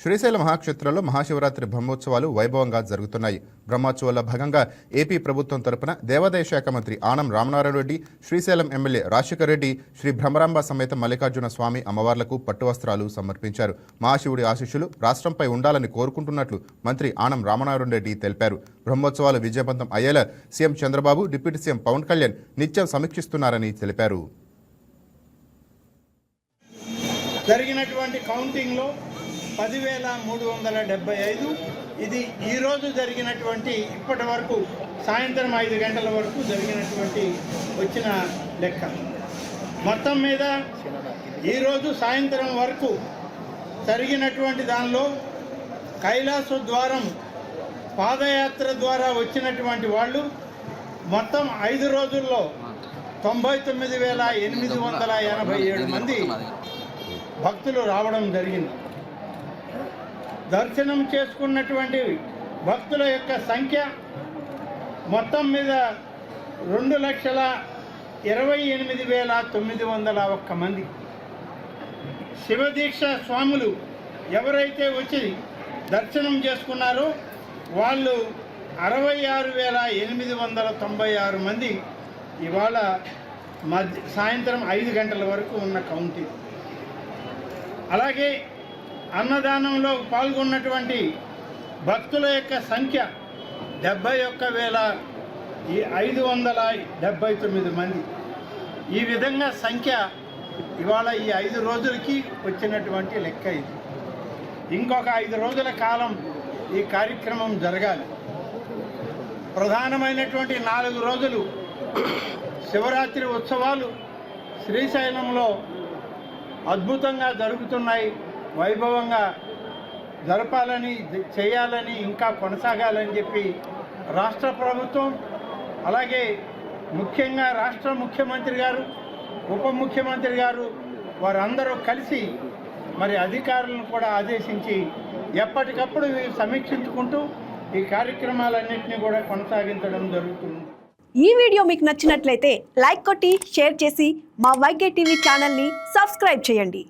శ్రీశైల మహాక్షేత్రంలో మహాశివరాత్రి బ్రహ్మోత్సవాలు వైభవంగా జరుగుతున్నాయి. బ్రహ్మోత్సవాల్లో భాగంగా ఏపీ ప్రభుత్వం తరపున దేవాదాయ శాఖ మంత్రి ఆనం రామనారాయణ రెడ్డి శ్రీశైలం ఎమ్మెల్యే రాజశేఖర రెడ్డి శ్రీ భ్రమరాంబ సమేత మల్లికార్జున స్వామి అమ్మవార్లకు పట్టువస్త్రాలు సమర్పించారు. మహాశివుడి ఆశీస్సులు రాష్ట్రంపై ఉండాలని కోరుకుంటున్నట్లు మంత్రి ఆనం రామనారాయణ రెడ్డి తెలిపారు. బ్రహ్మోత్సవాలు విజయవంతం అయ్యేలా CM Chandrababu deputy CM Pawan Kalyan నిత్యం సమీక్షిస్తున్నారని తెలిపారు. జరిగినటువంటి కౌంటింగ్లో పదివేల మూడు వందల డెబ్బై ఐదు. ఇది ఈరోజు జరిగినటువంటి ఇప్పటి వరకు సాయంత్రం ఐదు గంటల వరకు జరిగినటువంటి వచ్చిన లెక్క. మొత్తం మీద ఈరోజు సాయంత్రం వరకు జరిగినటువంటి దానిలో కైలాస ద్వారం పాదయాత్ర ద్వారా వచ్చినటువంటి వాళ్ళు మొత్తం ఐదు రోజుల్లో తొంభై తొమ్మిది వేల ఎనిమిది వందల ఎనభై ఏడు మంది భక్తులు రావడం జరిగింది. దర్శనం చేసుకున్నటువంటి భక్తుల యొక్క సంఖ్య మొత్తం మీద రెండు లక్షల ఇరవై ఎనిమిది వేల తొమ్మిది వందల ఒక్క మంది. శివదీక్ష స్వాములు ఎవరైతే వచ్చి దర్శనం చేసుకున్నారో వాళ్ళు అరవై ఆరు వేల ఎనిమిది వందల తొంభై ఆరు మంది ఇవాళ మధ్య సాయంత్రం ఐదు గంటల వరకు ఉన్న కౌంటింగ్. అలాగే అన్నదానంలో పాల్గొన్నటువంటి భక్తుల యొక్క సంఖ్య డెబ్బై ఒక్క వేల ఈ ఐదు వందల డెబ్బై తొమ్మిది మంది. ఈ విధంగా సంఖ్య ఇవాళ ఈ ఐదు రోజులకి వచ్చినటువంటి లెక్క ఇది. ఇంకొక ఐదు రోజుల కాలం ఈ కార్యక్రమం జరగాలి. ప్రధానమైనటువంటి నాలుగు రోజులు శివరాత్రి ఉత్సవాలు శ్రీశైలంలో అద్భుతంగా జరుగుతున్నాయి. వైభవంగా జరపాలని చేయాలని ఇంకా కొనసాగాలని చెప్పి రాష్ట్ర ప్రభుత్వం అలాగే ముఖ్యంగా రాష్ట్ర ముఖ్యమంత్రి గారు ఉప ముఖ్యమంత్రి గారు వారందరూ కలిసి మరి అధికారులను కూడా ఆదేశించి ఎప్పటికప్పుడు సమీక్షించుకుంటూ ఈ కార్యక్రమాలన్నింటినీ కూడా కొనసాగించడం జరుగుతుంది. ఈ వీడియో మీకు నచ్చినట్లయితే లైక్ కొట్టి షేర్ చేసి మా వైకే టీవీ ఛానల్ని సబ్స్క్రైబ్ చేయండి.